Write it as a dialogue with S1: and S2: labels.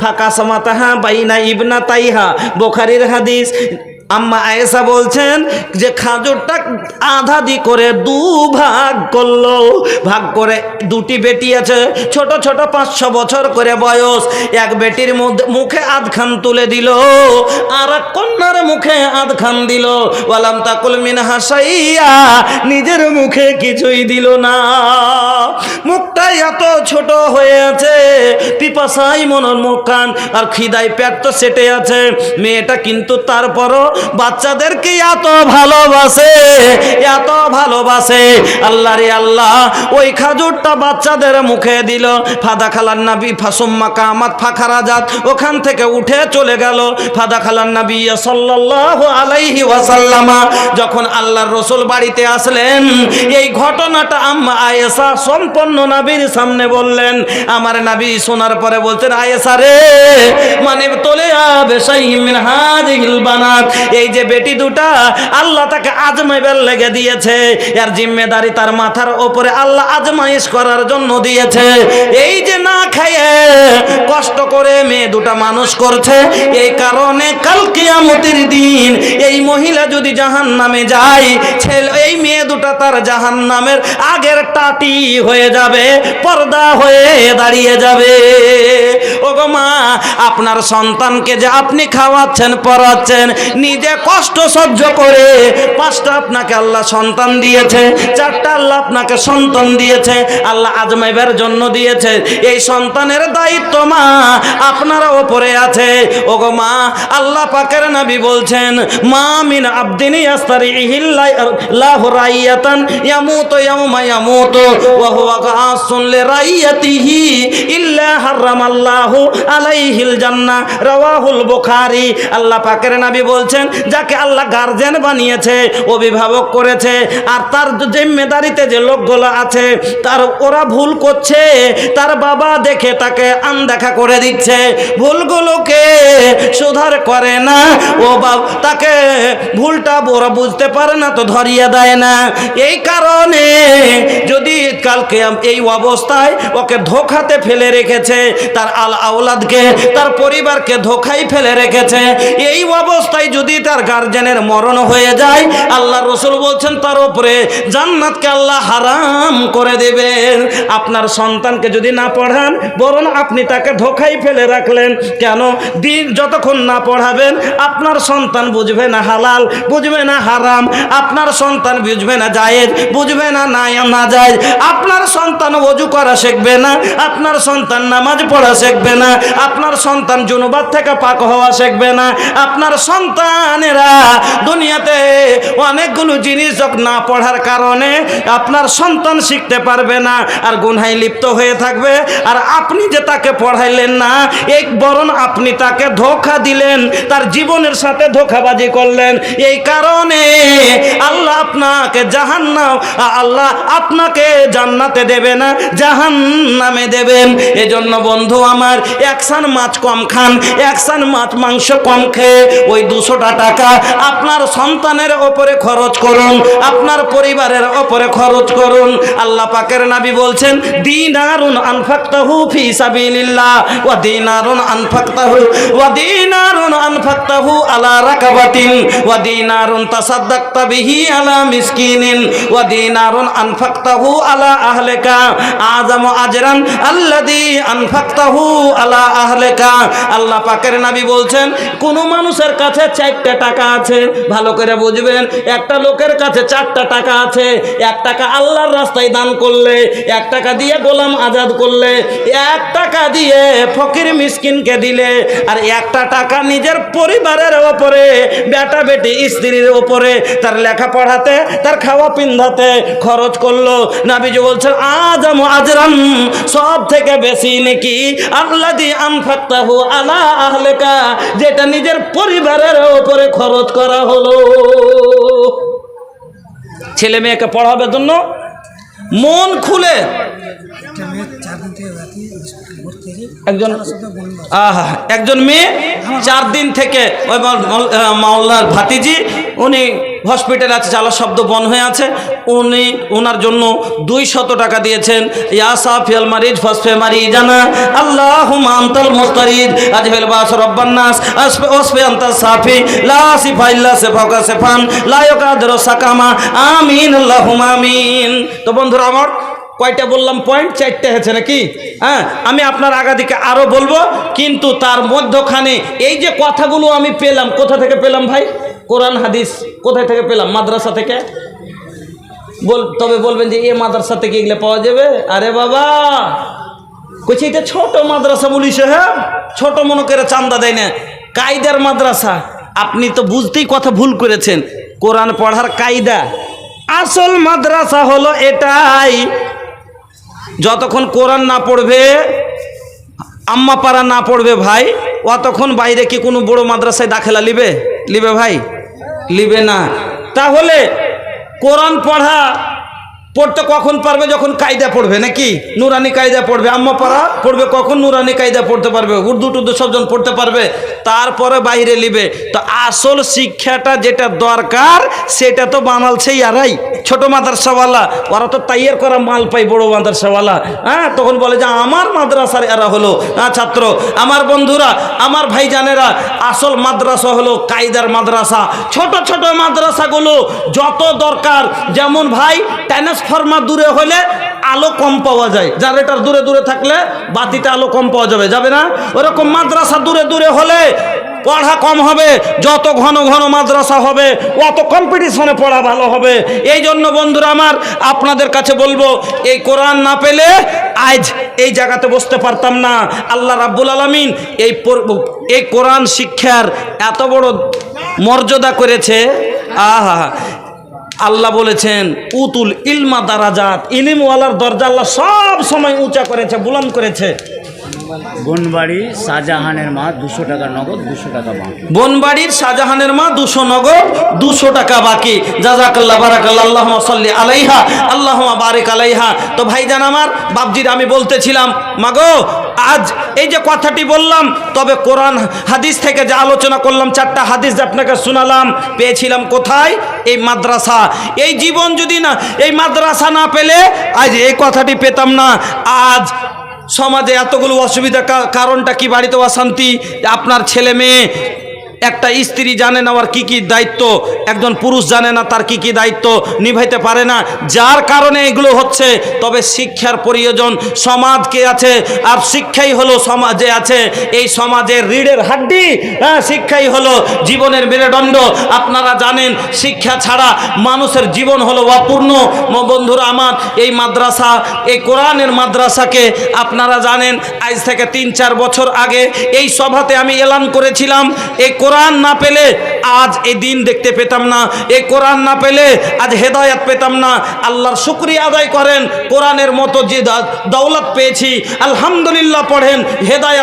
S1: ফাঁকা সমাতাহা বাইনা ইবনা তাইহা বোখারির হাদিস। আম্মা আয়েশা বলছেন যে খাজুরটা আধা দি করে দু ভাগ করল। ভাগ করে দুটি বেটি আছে, ছোট ছোট পাঁচশো বছর করে বয়স। এক বেটির মধ্যে মুখে আধখান তুলে দিল আর এক কন্যার মুখে আধখান দিল। ওয়ালাম তাকুল মিন হাসাইয়া নিজের মুখে কিছুই দিল না। মুখটা এত ছোট হয়ে আছে পিপাসাই মনের মুখ মুখখান আর খিদাই পেট তো সেটে আছে। মেয়েটা কিন্তু তারপরও বাচ্চাদেরকে এত ভালোবাসে এত ভালোবাসে। আল্লাহ রে আল্লাহ, ওই খাজুরটা বাচ্চাদের মুখে দিল। ফাদা খালার নাবি ফাসুম্মা কামাত ফাখারা জাত ওখান থেকে উঠে চলে গেল। ফাদা খালার নাবি সাল্লাল্লাহু আলাইহি ওয়াসাল্লামা, যখন আল্লাহর রসুল বাড়িতে আসলেন, এই ঘটনাটা আম্মা আয়েশা সম্পন্ন নাবির সামনে বললেন। আমার নাবি শোনার পরে বলতেন, আয়েশা রে মানে তোলে আবে সাইমিন হাদিল বানাত। এই যে বেটি দুটা, আল্লাহ তাকে আজমাইবার লেগে দিয়েছে। এর জিম্মেদারি তার মাথার ওপরে আল্লাহ আজমাইশ করার জন্য দিয়েছে। এই যে না খাইয়ে কষ্ট করে মেয়ে দুটা মানুষ করছে, এই কারণে কাল কিয়ামতের দিন এই মহিলা যদি জাহান নামে যায়, ছেলে, এই মেয়ে দুটা তার জাহান নামের আগের টাটি হয়ে যাবে, পর্দা হয়ে দাঁড়িয়ে যাবে। ও গো মা, আপনার সন্তানকে যে আপনি খাওয়াচ্ছেন, পড়াচ্ছেন নিজে কষ্ট সহ্য করে, পাঁচটা আপনাকে আল্লাহ সন্তান দিয়েছে, চারটা আল্লাহ আপনাকে সন্তান দিয়েছে, আল্লাহ আজমাইবার জন্য দিয়েছে। এই সন্তানের দায়িত্ব মা, আপনার ওপরে আছে। ও গো মা, আল্লাহ পাকের নাবি বলছেন, মা মিন আবদিনী আস্তারি লাহু রাইয়াতান ইয়ামুতু ইয়াউমা ইয়ামুতু, ওয়া হুয়া গাসুন লিরাইয়াতিহি ইল্লা হারামাল্লাহু আলাইহিল জান্নাহ। রাওয়াহুল বুখারী, আল্লাহ পাকের নাবি বলছেন যাকে আল্লাহ গার্জেন বানিয়েছে, অভিভাবক করেছে, আর তার জিম্মেদারিতে যে লোকগুলো আছে, তার ওরা ভুল করছে, তার বাবা দেখে তাকে আনদেখা করে দিচ্ছে। ভুলগুলোকে সুধার করে না, ও বাব তাকে ভুলটা ওরা বুঝতে পারে না, তো ধরিয়ে দেয় না। এই কারণে যদি কালকে এই অবস্থায় ওকে ধোখাতে ফেলে রেখেছে, তার আল আওলাদকে তার পরিবারকে ধোখাই ফেলে রেখেছে, এই অবস্থায় যদি তার গার্জেনের মরণ হয়ে যায়। আল্লাহ রসুল বলছেন, তার উপরে জান্নাতকে আল্লাহ হারাম করে দেবেন। আপনার সন্তানকে যদি না পড়ান, বরং আপনি তাকে ধোখাই ফেলে রাখলেন। কেন? দিন যতক্ষণ না পড়াবেন, আপনার সন্তান বুঝবে না হালাল, বুঝবে না হারাম। আপনার সন্তান বুঝবে না জায়েজ, বুঝবে না না না আপনার সন্তান অজু করা শিখবে না, আপনার সন্তান নামাজ পড়া শিখবে না, আপনার সন্তান জুনুবাদ থেকে পাক হওয়া শিখবে না, আপনার সন্তানেরা দুনিয়াতে অনেকগুলো জিনিস না পড়ার কারণে আপনার সন্তান শিখতে পারবে না, আর গুনহাই লিপ্ত হয়ে থাকবে। আর আপনি যে তাকে পড়াইলেন না, এক বরণ আপনি তাকে ধোকা দিলেন, তার জীবনের সাথে ধোকাবাজি করলেন। এই কারণে আল্লাহ আপনাকে জাহান্নাম আল্লাহ আপনাকে জান্নাতে দেবে না, জাহান্নামে দেবেন। এজন্য বন্ধু আমার একসান মাছ কম খান একসান মাছ মাংস কম খেয়ে ওই দুশোটা টাকা আপনার সন্তানের ওপরে খরচ করুন, আপনার পরিবারের ওপরে খরচ করুন। আল্লাহ পাকের নাবি বলছেন দিন দিনারুন আনফাক্তাহু ফি সাবিলিল্লাহ ওয়া দিনারুন আনফাক্তাহু, ওয়া দিনারুন আনফাক্তাহু আলা রাকাবাতিন, ওয়া দিনারুন তাসাদ্দাকতা বিহি আলা মিসকিনিন ওয়া দিনারুন আনফাক্তাহু আলা আহলিকা। আযামু আজরান আল্লাযী আনফাক্তাহু আলা আহলিকা। আল্লাহ পাকের নবী বলছেন, কোন মানুষের কাছে চারটা টাকা আছে, ভালো করে বুঝবেন, একটা লোকের কাছে চারটা টাকা আছে, এক টাকা আল্লাহর রাস্তায় দান করলে, এক টাকা দিয়ে গোলাম আজাদ করলে, এক টাকা দিয়ে ফকির মিসকিনকে দিলে, আর একটা টাকা নিজের পরিবারের ওপরে, বেটা বেটি স্ত্রীর ওপরে, তার লেখাপড়াতে তার খাওয়া পিন্ধাতে খরচ করল। নাবিজি বলছেন আজম আজরাম, সব থেকে বেশি নাকি। আল্লাহ দি আনফাক্তাহু আলা আহলেকা, যেটা নিজের পরিবারের ওপরে খরচ করা হলো। ছেলে মেয়েকে পড়াবার জন্য মন খুলে। একজন একজন মেয়ে চার দিন থেকে ওই মাওলার ভাতিজি উনি হসপিটালে আছে চালার শব্দ বন হয়ে আছে। উনি ওনার জন্য দুই শত টাকা দিয়েছেন। ইয়াসা সাফিয়াল মারিজ ফসফে মারি জানা আল্লাহ আন্তাল মুস্তারিদ আজহেল বাস রব্বান্নাস ওসফে আন্তাল সাফি। লা সিফা ইল্লা সিফাকা সিফান। লায়কা ইয়াকাদিরু সাকামা। আমিন, আল্লাহুম্মা আমিন। তো বন্ধুরা আমার কয়টা বললাম? পয়েন্ট চারটে হয়েছে নাকি? হ্যাঁ আমি আপনার আগাদিকে আরও বলব, কিন্তু তার মধ্যখানে এই যে কথাগুলো আমি পেলাম, কোথা থেকে পেলাম ভাই? কোরআন, হাদিস, কোথায় থেকে পেলাম? মাদ্রাসা থেকে? বল, তবে বলবেন যে এ মাদ্রাসা থেকে এগুলো পাওয়া যাবে? আরে বাবা! কইছি, এটা ছোট মাদ্রাসা বলিস হ্যাঁ? ছোট মনে করে চান্দা দেয় না। কায়দার মাদ্রাসা। আপনি তো বুঝতেই কথা ভুল করেছেন। কোরআন পড়ার কায়দা। আসল মাদ্রাসা হলো এটাই। যতক্ষণ কোরআন না পড়বে, আম্মা পাড়া না পড়বে ভাই, অতক্ষণ বাইরে কি কোনো বড় মাদ্রাসায় দাখেলা লিবে? লিবে ভাই? লিবে না। তাহলে কোরআন পড়া পড়তে কখন পারবে যখন কায়দা পড়বে, নাকি? নুরানি কায়দা পড়বে। আম্মা পাড়া পড়বে কখন? নুরানি কায়দা পড়তে পারবে। উর্দু টুর্দু সবজন পড়তে পারবে। তারপরে বাইরে লিবে তো আসল শিক্ষাটা যেটা দরকার, সেটা তো বানালছে ইয়ারাই। ছোট মাদ্রাসাওয়ালা, ওরা তো তাইয়ার করা মাল পাই বড় মাদ্রাসাওয়ালা। হ্যাঁ তখন বলে যে, আমার মাদ্রাসার এরা হলো হ্যাঁ ছাত্র। আমার বন্ধুরা, আমার ভাইজানেরা, আসল মাদ্রাসা হলো কায়দার মাদ্রাসা। ছোট ছোট মাদ্রাসাগুলো যত দরকার। যেমন ভাই ট্রান্সফরমার দূরে হলে আলো কম পাওয়া যায়। জারেটার দূরে দূরে থাকলে বাতিতে আলো কম পাওয়া যাবে। যাবে না? ওরকম মাদ্রাসা দূরে দূরে হলে পড়া কম হবে, যত ঘন ঘন মাদ্রাসা হবে, অত কম্পিটিশনে পড়া ভালো হবে। এই জন্য বন্ধুরা আমার, আপনাদের কাছে বলব, এই কোরআন না পেলে আজ এই জায়গাতে বসতে পারতাম না। আল্লাহ রাব্বুল আলমিন এই এই কোরআন শিক্ষার এত বড় মর্যাদা করেছে। আহা আল্লাহ বলেছেন উতুল ইলমা দারাজাত। ইলিমওয়ালার দরজা আল্লাহ সব সময় উঁচা করেছে বুলন্দ করেছে।
S2: বনবাড়ি শাহজাহানের মা দুশো টাকা নগদ দুশো টাকা বাকি।
S1: বনবাড়ির শাহজাহানের মা দুশো নগদ দুশো টাকা বাকি। জাজাকাল্লাহ বারাকাল্লাহ আল্লাহ সাল্লি আলাইহা আল্লাহ বারেক আলাইহা। তো ভাইজান আমার বাবজির আমি বলতেছিলাম মাগো আজ এই যে কথাটি বললাম, তবে কোরআন হাদিস থেকে যা আলোচনা করলাম, চারটা হাদিস আপনাকে শোনালাম, পেয়েছিলাম কোথায়? এই মাদ্রাসা। এই জীবন যদি না, এই মাদ্রাসা না পেলে, আজ এই কথাটি পেতাম না। আজ সমাজে এতগুলো অসুবিধা কারণটা কি বাড়িতে অশান্তি? আপনার ছেলে মেয়ে একটা স্ত্রী জানে না ওর কী কী দায়িত্ব, একজন পুরুষ জানে না তার কি কি দায়িত্ব, নিভাইতে পারে না। যার কারণে এগুলো হচ্ছে, তবে শিক্ষার প্রয়োজন সমাজকে আছে? আর শিক্ষাই হলো সমাজে আছে। এই সমাজের রিড়ের হাড্ডি হ্যাঁ শিক্ষাই হলো জীবনের মেরুদণ্ড। আপনারা জানেন, শিক্ষা ছাড়া মানুষের জীবন হলো অপূর্ণ। বন্ধুরা আমার, এই মাদ্রাসা, এই কোরআনের মাদ্রাসাকে আপনারা জানেন, আজ থেকে তিন চার বছর আগে এই সভাতে আমি এলান করেছিলাম, এই কোরআন না পেলে আজ এই দিন দেখতে পেতাম না। এই কোরআন না পেলে আজ হেদায়াত পেতাম না। আল্লাহর শুক্রিয়া আদায় করেন, কোরআনের মতো যে দৌলত পেয়েছি, আলহামদুলিল্লাহ পড়েন, হেদায়াত